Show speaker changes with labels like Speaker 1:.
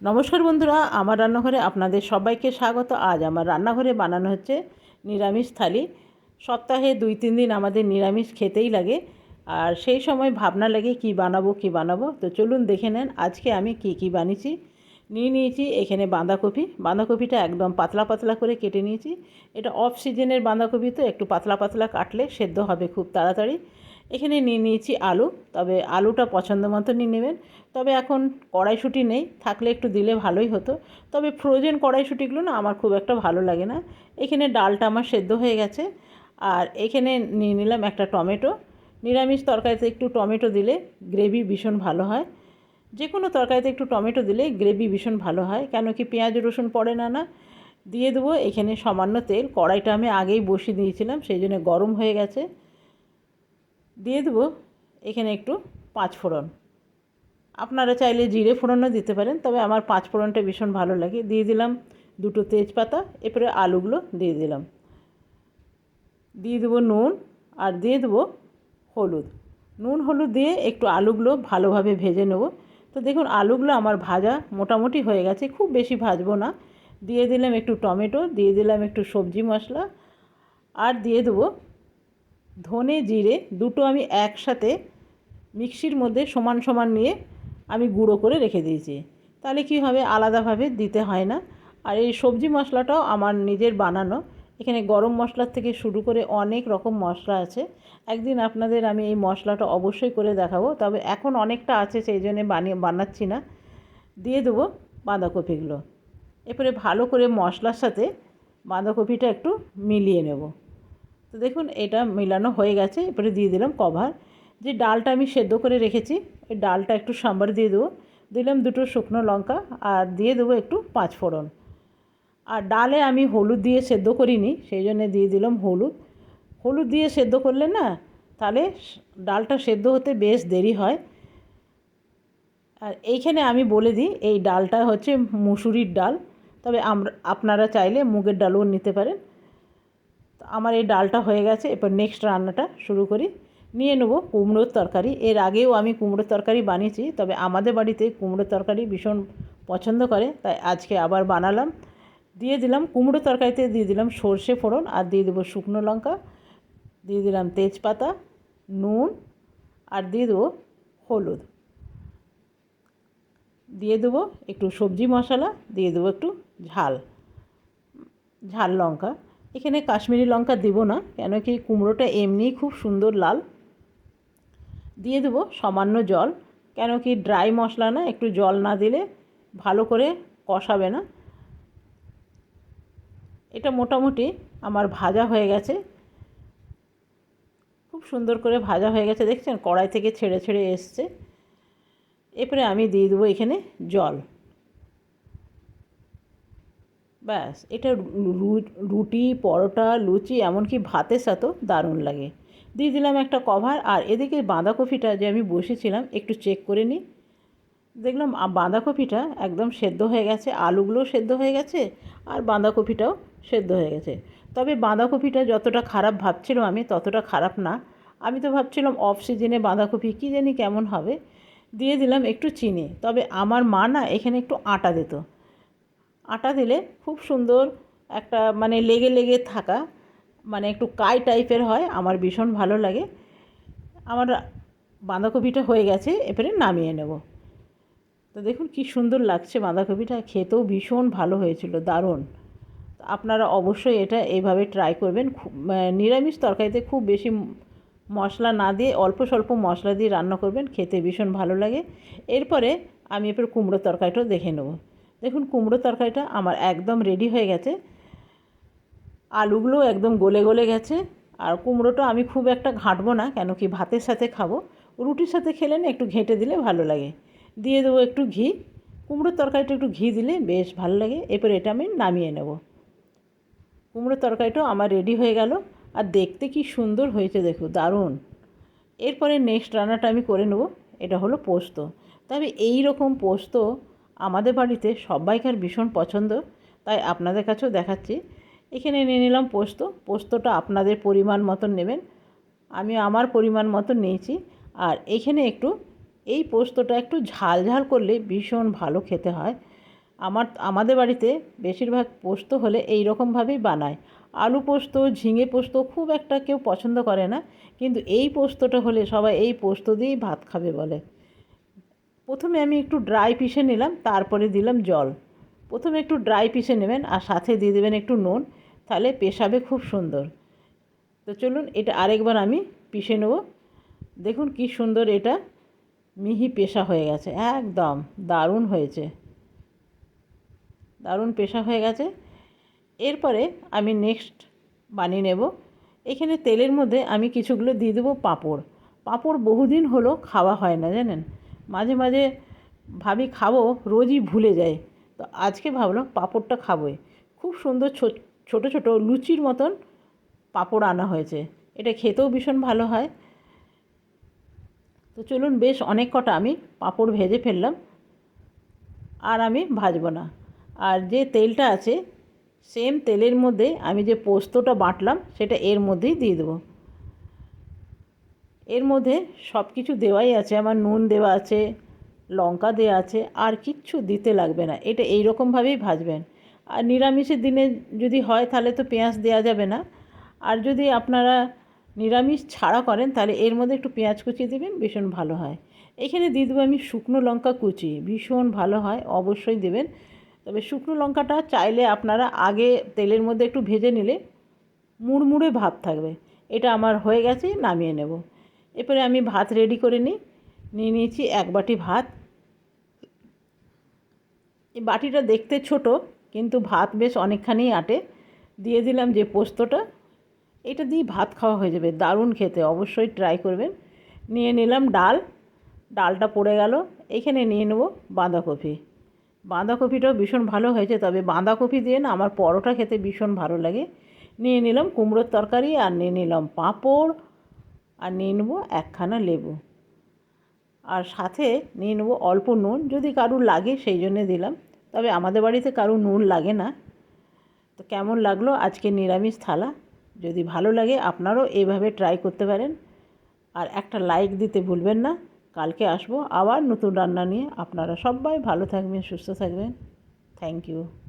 Speaker 1: নমস্কার বন্ধুরা, আমার রান্নাঘরে আপনাদের সবাইকে স্বাগত। আজ আমার রান্নাঘরে বানানো হচ্ছে নিরামিষ থালি। সপ্তাহে দুই তিন দিন আমাদের নিরামিষ খেতেই লাগে। আর সেই সময় ভাবনা লাগে কি বানাবো কি বানাবো। তো চলুন দেখে নেন আজকে আমি কি কি বানিয়েছি। নিয়ে নিয়েছি এখানে বাঁধাকপি। বাঁধাকপিটা একদম পাতলা পাতলা করে কেটে নিয়েছি। এটা অফ সিজনের বাঁধাকপি তো, একটু পাতলা পাতলা কাটলে সেদ্ধ হবে খুব তাড়াতাড়ি। এখানে নিয়ে নিয়েছি আলু, তবে আলুটা পছন্দ মতো নিয়ে নেবেন। তবে এখন কড়াইশুঁটি নেই, থাকলে একটু দিলে ভালোই হতো। তবে ফ্রোজেন কড়াইশুঁটিগুলো না আমার খুব একটা ভালো লাগে না। এখানে ডালটা আমার সেদ্ধ হয়ে গেছে। আর এখানে নিয়ে নিলাম একটা টমেটো। নিরামিষ তরকারিতে একটু টমেটো দিলে গ্রেভি ভীষণ ভালো হয়। যে কোনো তরকারিতে একটু টমেটো দিলে গ্রেভি ভীষণ ভালো হয়, কেন কি পেঁয়াজ, রসুন পড়ে না না? দিয়ে দেবো এখানে সামান্য তেল। কড়াইটা আমি আগেই বসিয়ে দিয়েছিলাম, সেই জন্য গরম হয়ে গেছে। দিয়ে দেবো এখানে একটু পাঁচ ফোড়ন। আপনারা চাইলে জিরে ফোড়নও দিতে পারেন, তবে আমার পাঁচ ফোড়নটা ভীষণ ভালো লাগে। দিয়ে দিলাম দুটো তেজপাতা, এরপরে আলুগুলো দিয়ে দিলাম। দিয়ে দেবো নুন আর দিয়ে দেবো হলুদ। নুন, হলুদ দিয়ে একটু আলুগুলো ভালোভাবে ভেজে নেব। তো দেখুন, আলুগুলো আমার ভাজা মোটামুটি হয়ে গেছে, খুব বেশি ভাজবো না। দিয়ে দিলাম একটু টমেটো, দিয়ে দিলাম একটু সবজি মশলা আর দিয়ে দেবো ধনে, জিরে দুটো আমি একসাথে মিক্সির মধ্যে সমান সমান নিয়ে আমি গুঁড়ো করে রেখে দিয়েছি। তাহলে কী হবে? আলাদাভাবে দিতে হয় না। আর এই সবজি মশলাটাও আমার নিজের বানানো। এখানে গরম মশলার থেকে শুরু করে অনেক রকম মশলা আছে। একদিন আপনাদের আমি এই মশলাটা অবশ্যই করে দেখাবো। তবে এখন অনেকটা আছে, সেই জন্যে বানিয়ে বানাচ্ছি না। দিয়ে দেবো বাঁধাকপিগুলো। এরপরে ভালো করে মশলার সাথে বাঁধাকপিটা একটু মিলিয়ে নেব। তো দেখুন, এটা মেলানো হয়ে গেছে। এরপরে দিয়ে দিলাম কভার যে ডালটা আমি সেদ্ধ করে রেখেছি, ওই ডালটা একটু সাম্বার দিয়ে দেবো। দিলাম দুটো শুকনো লঙ্কা আর দিয়ে দেবো একটু পাঁচ ফোড়ন। আর ডালে আমি হলুদ দিয়ে সেদ্ধ করিনি, সেই জন্যে দিয়ে দিলাম হলুদ। হলুদ দিয়ে সেদ্ধ করলে না, তাহলে ডালটা সেদ্ধ হতে বেশ দেরি হয়। আর এইখানে আমি বলে দিই, এই ডালটা হচ্ছে মুসুরির ডাল। তবে আমরা, আপনারা চাইলে মুগের ডালও নিতে পারেন। আমার এই ডালটা হয়ে গেছে, এরপর নেক্সট রান্নাটা শুরু করি। নিয়ে নেব কুমড়োর তরকারি। এর আগেও আমি কুমড়োর তরকারি বানিয়েছি, তবে আমাদের বাড়িতে কুমড়োর তরকারি ভীষণ পছন্দ করে, তাই আজকে আবার বানালাম। দিয়ে দিলাম কুমড়ো তরকারিতে দিয়ে দিলাম সর্ষে ফোড়ন আর দিয়ে দেবো শুকনো লঙ্কা, দিয়ে দিলাম তেজপাতা, নুন আর দিয়ে দেবো হলুদ। দিয়ে দেবো একটু সবজি মশলা, দিয়ে দেবো একটু ঝাল ঝাল লঙ্কা। এখানে কাশ্মীরি লঙ্কা দেবো না, কেন কি কুমড়োটা এমনিই খুব সুন্দর লাল। দিয়ে দেবো সামান্য জল, কেন কি ড্রাই মশলা না, একটু জল না দিলে ভালো করে কষাবে না। এটা মোটামুটি আমার ভাজা হয়ে গেছে। খুব সুন্দর করে ভাজা হয়ে গেছে, দেখছেন? কড়াই থেকে ছেড়ে ছেড়ে এসছে। এরপরে আমি দিয়ে দেবো এখানে জল। ব্যাস, এটা রুটি, পরোটা, লুচি, এমনকি ভাতের সাথেও দারুণ লাগে। দিয়ে দিলাম একটা কভার, আর এদিকে বাঁধাকপিটা যে আমি বসেছিলাম, একটু চেক করে নিই। দেখলাম বাঁধাকপিটা একদম সেদ্ধ হয়ে গেছে, আলুগুলোও সেদ্ধ হয়ে গেছে, আর বাঁধাকপিটাও সেদ্ধ হয়ে গেছে। তবে বাঁধাকপিটা যতটা খারাপ ভাবছিলাম আমি, ততটা খারাপ না। আমি তো ভাবছিলাম অফ সিজনে বাঁধাকপি কী জানি কেমন হবে। দিয়ে দিলাম একটু চিনি। তবে আমার মা না এখানে একটু আটা দিত। আটা দিলে খুব সুন্দর একটা মানে লেগে লেগে থাকা মানে একটু কাই টাইপের হয়, আমার ভীষণ ভালো লাগে। আমার বাঁধাকপিটা হয়ে গেছে, এবারে নামিয়ে নেব। তো দেখুন কি সুন্দর লাগছে বাঁধাকপিটা, খেতেও ভীষণ ভালো হয়েছিল, দারুণ। আপনারা অবশ্যই এটা এইভাবে ট্রাই করবেন নিরামিষ তরকারিতে খুব বেশি মশলা না দিয়ে, অল্প স্বল্প মশলা দিয়ে রান্না করবেন, খেতে ভীষণ ভালো লাগে। এরপরে আমি এরপর কুমড়ো তরকারিটাও দেখে নেব। দেখুন কুমড়ো তরকারিটা আমার একদম রেডি হয়ে গেছে। আলুগুলো একদম গলে গলে গেছে। আর কুমড়োটা আমি খুব একটা ঘাঁটবো না, কেন কি ভাতের সাথে খাব। রুটির সাথে খেলে না একটু ঘেঁটে দিলে ভালো লাগে। দিয়ে দেবো একটু ঘি। কুমড়োর তরকারিটা একটু ঘি দিলে বেশ ভালো লাগে। এরপর এটা আমি নামিয়ে নেব। কুমড়োর তরকারিটাও আমার রেডি হয়ে গেল। আর দেখতে কি সুন্দর হয়েছে, দেখো, দারুণ। এরপরে নেক্সট রান্নাটা আমি করে নেব। এটা হলো পোস্ত। তবে এই রকম পোস্ত আমাদের বাড়িতে সবাইকার ভীষণ পছন্দ, তাই আপনাদের কাছেও দেখাচ্ছি। এখানে নিয়ে নিলাম পোস্ত, পোস্তটা আপনাদের পরিমাণ মতন নেবেন। আমি আমার পরিমাণ মতন নিয়েছি। আর এখানে একটু, এই পোস্তটা একটু ঝাল ঝাল করলে ভীষণ ভালো খেতে হয়। আমার, আমাদের বাড়িতে বেশিরভাগ পোস্ত হলে এই রকমভাবেই বানায়। আলু পোস্ত, ঝিঙে পোস্ত খুব একটা কেউ পছন্দ করে না, কিন্তু এই পোস্তটা হলে সবাই এই পোস্ত দিয়েই ভাত খাবে বলে। প্রথমে আমি একটু ড্রাই পিষে নিলাম, তারপরে দিলাম জল। প্রথমে একটু ড্রাই পিষে নেবেন আর সাথে দিয়ে দেবেন একটু নুন, তাহলে পেশাবে খুব সুন্দর। তো চলুন এটা আরেকবার আমি পিষে নেব। দেখুন কি সুন্দর এটা মিহি পেশা হয়ে গেছে, একদম দারুণ হয়েছে। দারুণ পেশা হয়ে গেছে। এরপরে আমি নেক্সট বানিয়ে নেব। এখানে তেলের মধ্যে আমি কিছুগুলো দিয়ে দেবো পাঁপড়। পাঁপড় বহুদিন হলো খাওয়া হয় না, জানেন? মাঝে মাঝে ভাবি খাব, রোজই ভুলে যাই তো আজকে ভাবলাম পাঁপড়টা খাবোই। খুব সুন্দর ছোটো ছোটো লুচির মতন পাঁপড় আনা হয়েছে। এটা খেতেও ভীষণ ভালো হয়। তো চলুন বেশ অনেক কটা আমি পাঁপড় ভেজে ফেললাম। আর আমি ভাজবো না। আর যে তেলটা আছে সেম তেলের মধ্যে আমি যে পোস্তটা বাটলাম, সেটা এর মধ্যেই দিয়ে দেবো। এর মধ্যে সব কিছু দেওয়াই আছে, আমার নুন দেওয়া আছে, লঙ্কা দেওয়া আছে, আর কিচ্ছু দিতে লাগবে না। এটা এই রকমভাবেই ভাজবেন। আর নিরামিষের দিনে যদি হয় তাহলে তো পেঁয়াজ দেওয়া যাবে না। আর যদি আপনারা নিরামিষ ছাড়া করেন তাহলে এর মধ্যে একটু পেঁয়াজ কুচি দেবেন, ভীষণ ভালো হয়। এখানে দিয়ে দেবো আমি শুকনো লঙ্কা কুচি, ভীষণ ভালো হয়, অবশ্যই দেবেন। তবে শুকনো লঙ্কাটা চাইলে আপনারা আগে তেলের মধ্যে একটু ভেজে নিলে মুড়মুড়ে ভাব থাকবে। এটা আমার হয়ে গেছে, নামিয়ে নেব। এরপরে আমি ভাত রেডি করে নিই। নিয়ে নিয়েছি এক বাটি ভাত। এই বাটিটা দেখতে ছোট, কিন্তু ভাত বেশ অনেকখানি আটে। দিয়ে দিলাম যে পোস্তটা। এটা দিয়ে ভাত খাওয়া হয়ে যাবে, দারুণ খেতে, অবশ্যই ট্রাই করবেন। নিয়ে নিলাম ডাল। ডালটা পড়ে গেল। এখানে নিয়ে নেব বাঁধাকপি। বাঁধাকপিটাও ভীষণ ভালো হয়েছে, তবে বাঁধাকপি দিয়ে না আমার পরোটা খেতে ভীষণ ভালো লাগে। নিয়ে নিলাম কুমড়োর তরকারি আর নিয়ে নিলাম পাঁপড় আর নিয়ে নেব একখানা লেবু। আর সাথে নিয়ে নেব অল্প নুন, যদি কারুর লাগে সেই জন্যে দিলাম। তবে আমাদের বাড়িতে কারুর নুন লাগে না। তো কেমন লাগল আজকে নিরামিষ থালা? যদি ভালো লাগে আপনারাও এইভাবে ট্রাই করতে পারেন। আর একটা লাইক দিতে ভুলবেন না। কালকে আসব আবার নতুন রান্না নিয়ে। আপনারা সবাই ভালো থাকবেন, সুস্থ থাকবেন। Thank you